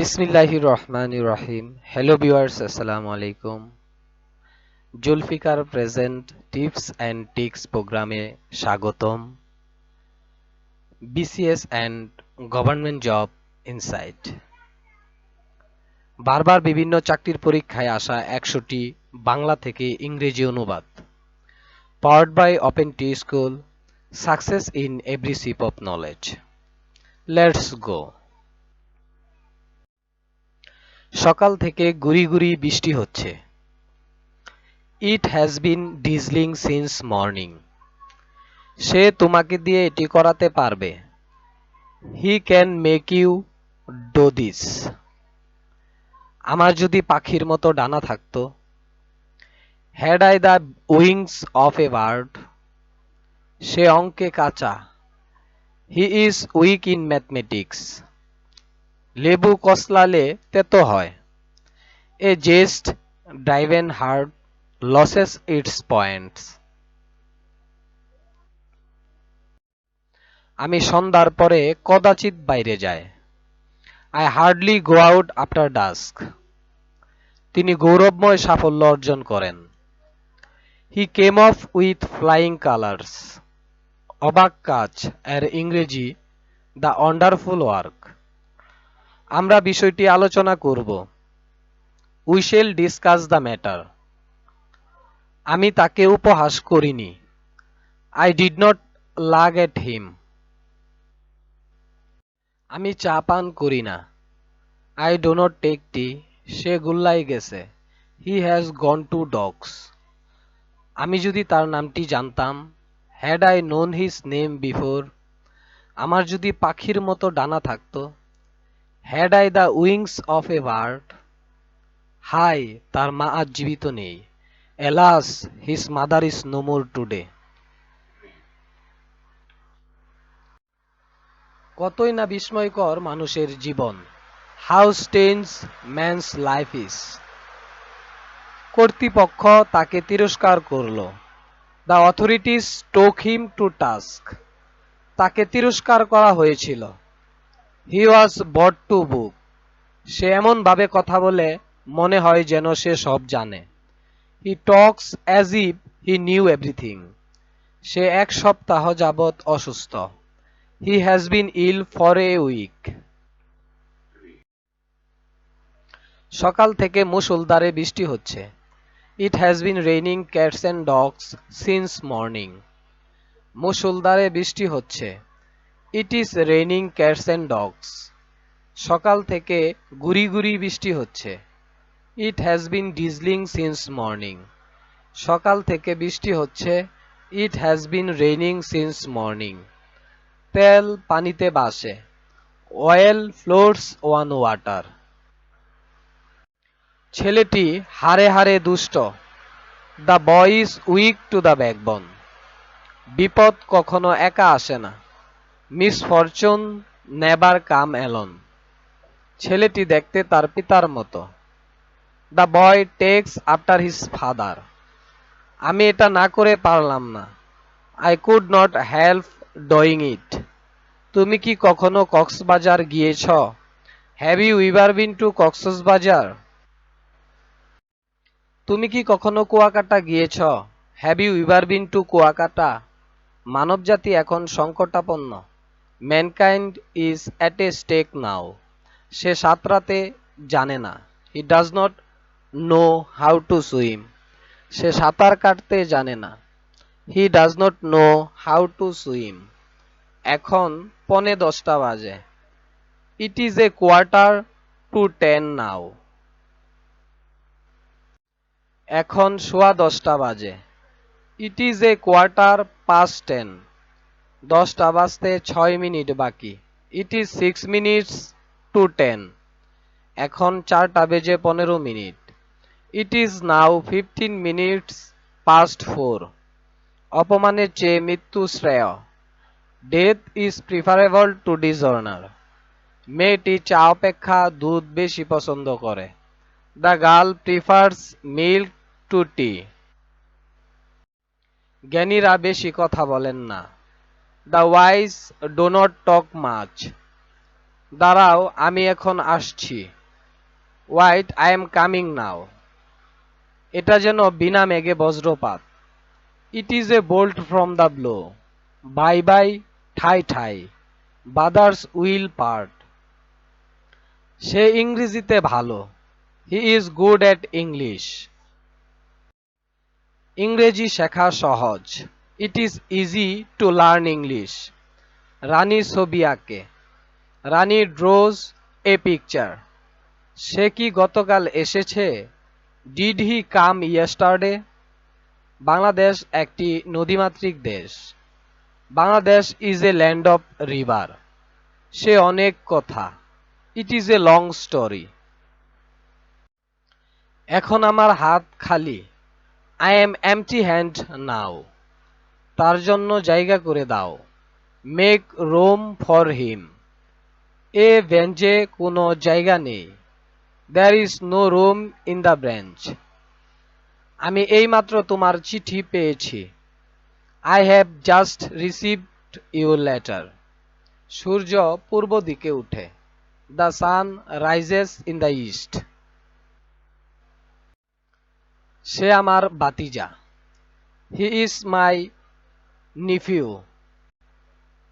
বিসমিল্লাহির রহমানির রহিম। Hello viewers আসসালামু আলাইকুম। Zulfiqar present tips and tricks প্রোগ্রামে স্বাগতম। BCS and government job insight. বারবার বিভিন্ন চাকরির পরীক্ষায় আসা একশোটি বাংলা থেকে ইংরেজি অনুবাদ। Powered by open T school success in every sip of knowledge let's go সকাল থেকে গুড়ি গুড়ি বৃষ্টি হচ্ছে। It has been drizzling since morning সে তোমাকে দিয়ে এটি করাতে পারবে। He can make you do this আমার যদি পাখির মতো ডানা থাকতো। Had I the wings of a bird সে অঙ্কে কাঁচা। He is weak in mathematics লেবু কসলালে তেতো হয়। A jest driven hard loses its points. আমি সন্ধ্যার পরে কদাচিৎ বাইরে যাই। I hardly go out after dusk. তিনি গৌরবময় সাফল্য অর্জন করেন। He came off with flying colours. অবাক কাজ, এর ইংরেজি দ্য ওয়ান্ডারফুল ওয়ার্ক। আমরা বিষয়টি আলোচনা করব। We shall discuss the matter আমি তাকে উপহাস করিনি। আই ডিড নট লাগ এট হিম আমি চা পান করি না। I do not take tea সে গুল্লাই গেছে। He has gone to dogs আমি যদি তার নামটি জানতাম had I known his name before আমার যদি পাখির মতো ডানা থাকতো had I the wings of a bird high, তার মা আজ জীবিত নেই। Alas his mother is no more today কতই না বিস্ময়কর মানুষের জীবন। How strange man's life is কর্তৃপক্ষ তাকে তিরস্কার করল। দ্য অথরিটিস টোক হিম টু টাস্ক তাকে তিরস্কার করা হয়েছিল। হি ওয়াজ বট টু বুক সে এমনভাবে কথা বলে মনে হয় যেন সে সব জানে। He talks as if he knew everything সে এক সপ্তাহ যাবৎ অসুস্থ। He has been ill for a week সকাল থেকে মুসুলধারে বৃষ্টি হচ্ছে। It has been raining cats and dogs since morning মুসুলধারে বৃষ্টি হচ্ছে। It is raining cats and dogs সকাল থেকে গুড়ি গুড়ি বৃষ্টি হচ্ছে। It has been drizzling since morning সকাল থেকে বৃষ্টি হচ্ছে। It has been raining since morning তেল পানিতে বাসে। অয়েল ফ্লোরস ওয়ান ওয়াটার ছেলেটি হারে হারে দুষ্ট। The boy is weak to the backbone বিপদ কখনো একা আসে না। মিস ফরচুন নেবার কাম অ্যালন। ছেলেটি দেখতে তার পিতার মতো। The boy takes after his father. আমি এটা না করে পারলাম না। I could not help doing it. তুমি কি কখনো কক্সবাজার গিয়েছ? Have you ever been to Cox's Bazar? তুমি কি কখনো কুয়াকাটা গিয়েছ? Have you ever been to Kuakata? মানবজাতি এখন সংকটাপন্ন। Mankind is at a stake now সে সাঁতরাতে জানে না। He does not know how to swim সে সাঁতার কাটতে জানে না। He does not know how to swim এখন পনে দশটা বাজে। It is a quarter to ten now এখন সোয়া দশটা বাজে। It is a quarter past ten দশটা বাজতে ছয় মিনিট বাকি। It is six minutes to ten এখন চারটা বেজে পনেরো minute. It is now fifteen minutes past four অপমানের চেয়ে মৃত্যু শ্রেয়। Death is preferable to dishonour মেয়েটি চা অপেক্ষা দুধ বেশি পছন্দ করে। The girl prefers milk to tea জ্ঞানীরা বেশি কথা বলেন না। The wise do not talk much দাঁড়াও, আমি এখন আসছি। Wait I am coming now এটা যেন বিনা মেঘে বজ্রপাত। It is a bolt from the blue by বাই ঠাই ঠাই। বাদার্স উইল পার্ট সে ইংরেজিতে ভালো। He is good at English ইংরেজি শেখা সহজ। It is easy to learn English Rani ছবি আঁকে রানী ড্রোজ এ পিকচার সে কি গতকাল এসেছে? Did he come yesterday Bangladesh একটি নদীমাতৃক দেশ। Bangladesh is a land of river সে অনেক কথা। It is a long story এখন আমার হাত খালি। I am empty hand now তার জন্য জায়গা করে দাও। মেক রোম ফর হিম এ বেঞ্চে কোনো জায়গা নেই। There is no room in the bench আমি এইমাত্র তোমার চিঠি পেয়েছি। I have just received your letter সূর্য পূর্ব দিকে উঠে। The sun rises in the east সে আমার বাতিজা হি ইজ মাই নিফিউ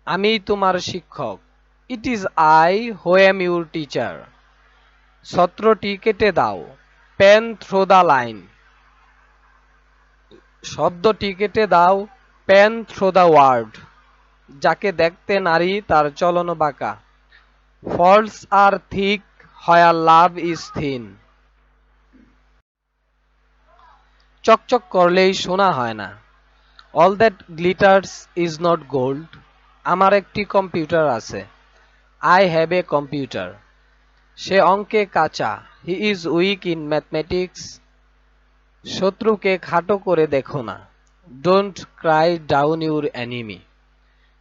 আমি তোমার শিক্ষক। It is I who am your teacher ছত্রটি কেটে দাও। পেন থ্রো দ্য লাইন শব্দটি কেটে দাও। পেন থ্রো দ্য ওয়ার্ড যাকে দেখতে নারী, তার চলন বাঁকা। Faults are thick where love is thin চকচক করলেই শোনা হয় না। All that glitters is not gold আমার একটি কম্পিউটার আছে। আই হ্যাভ এ কম্পিউটার সে অঙ্কে কাঁচা। He is weak in mathematics শত্রুকে খাটো করে দেখো না। Don't cry down your enemy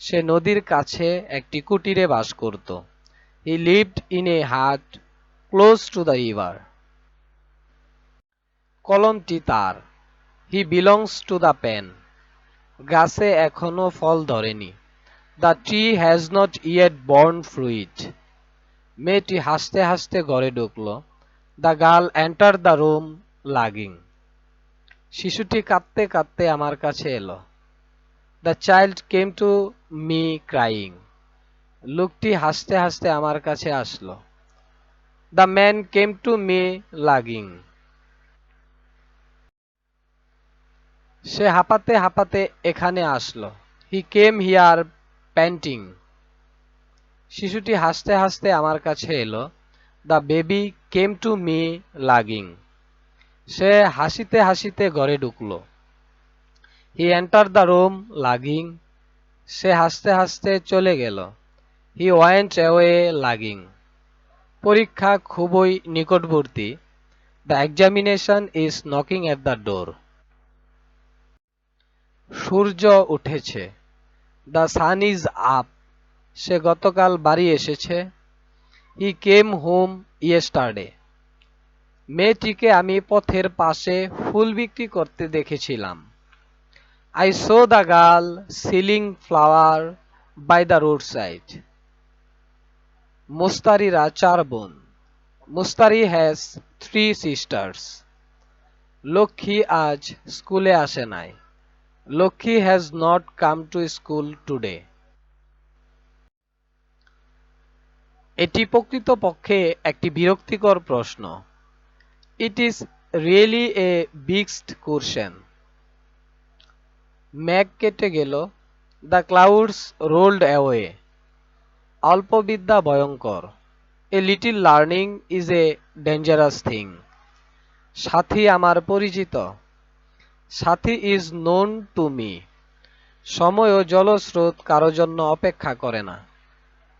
সে নদীর কাছে একটি কুটিরে বাস করত। হি lived in a hut close to the river কলমটি তার। He belongs to the pen গাছে এখনও ফল ধরেনি। The tree has not yet born fruit মেয়েটি হাসতে হাসতে ঘরে ঢুকলো। The girl enter the room লাগিং শিশুটি কাঁদতে কাঁদতে আমার কাছে এলো। The child came to me crying লোকটি হাসতে হাসতে আমার কাছে আসলো। The man came to me লাগিং সে হাঁপাতে হাঁপাতে এখানে আসলো। হি কেম হিয়ার প্যান্টিং শিশুটি হাসতে হাসতে আমার কাছে এলো। The baby came to me লাগিং সে হাসিতে হাসিতে ঘরে ঢুকলো। হি এন্টার দ্য রুম লাগিং সে হাসতে হাসতে চলে গেল। হি ওয়েন্ট অ্যাওয়ে লাগিং পরীক্ষা খুবই নিকটবর্তী। The examination is knocking at the door সূর্য উঠেছে। দ্য সান ইজ আপ সে গতকাল বাড়ি এসেছে। হি কেম হোম ইয়েস্টারডে মেয়েটিকে আমি পথের পাশে ফুল বিক্রি করতে দেখেছিলাম। I saw the girl selling flower by the road side মুস্তারিরা চার বোন। Mustari has three sisters Lakshmi আজ স্কুলে আসে নাই। Lakshmi has not come to school today. এটি প্রকৃতপক্ষে একটি বিরক্তিকর প্রশ্ন। It is really a biggest question ম্যাগ কেটে গেল। দ্য ক্লাউডস রোল্ড অ্যাওয়ে অল্পবিদ্যা ভয়ঙ্কর। A little learning is a dangerous thing সাথী আমার পরিচিত। সাথী ইজ নোন টু মি। সময় ও জলস্রোত কারও জন্য অপেক্ষা করে না।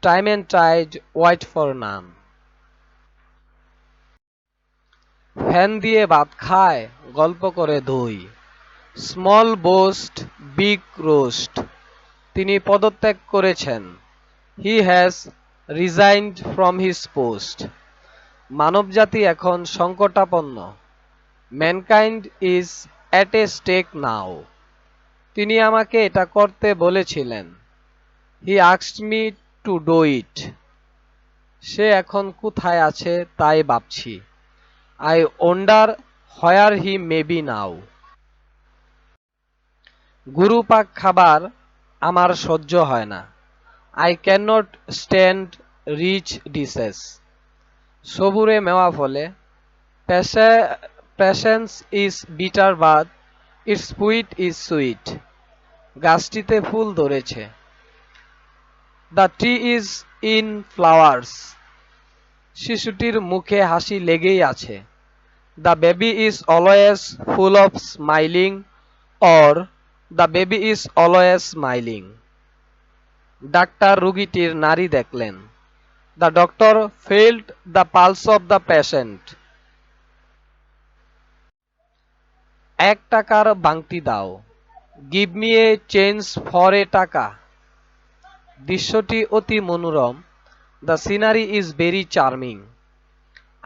Time and tide wait for none fan দিয়ে ভাত খায়, গল্প করে দই স্মল বোস্ট, বিগ রোস্ট। তিনি পদত্যাগ করেছেন। He has resigned from his post. মানবজাতি এখন সংকটাপন্ন। Mankind is at a stake now. তিনি আমাকে এটা করতে বলেছিলেন। হি আক্সড মি টু ডু ইট সে এখন কোথায় আছে তাই ভাবছি। I wonder where he may be now গুরুপাক খাবার আমার সহ্য হয় না। I can not stand rich dishes সবুরে মেওয়া ফলে patience is bitter but its sweet is sweet গাছটিতে ফুল ধরেছে। The tree is in flowers শিশুটির মুখে হাসি লেগেই আছে। The baby is always full of smiling or the baby is always smiling doctor রুগীটির নারী দেখলেন। The doctor felt the pulse of the patient এক টাকার বাংতি দাও। Give me a change for a taka. দৃশ্যটি অতি মনোরম। The scenery is very charming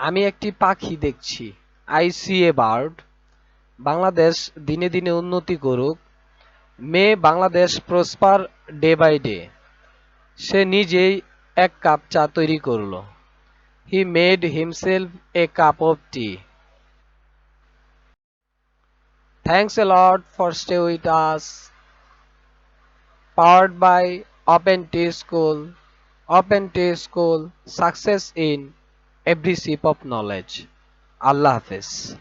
আমি একটি পাখি দেখছি। I see a bird Bangladesh দিনে দিনে উন্নতি করুক। May Bangladesh prosper day by day সে নিজেই এক কাপ চা তৈরি করল। He made himself a cup of tea Thanks a lot for staying with us. Powered by Open T School. Open T School. Success in every sip of knowledge. Allah Hafiz.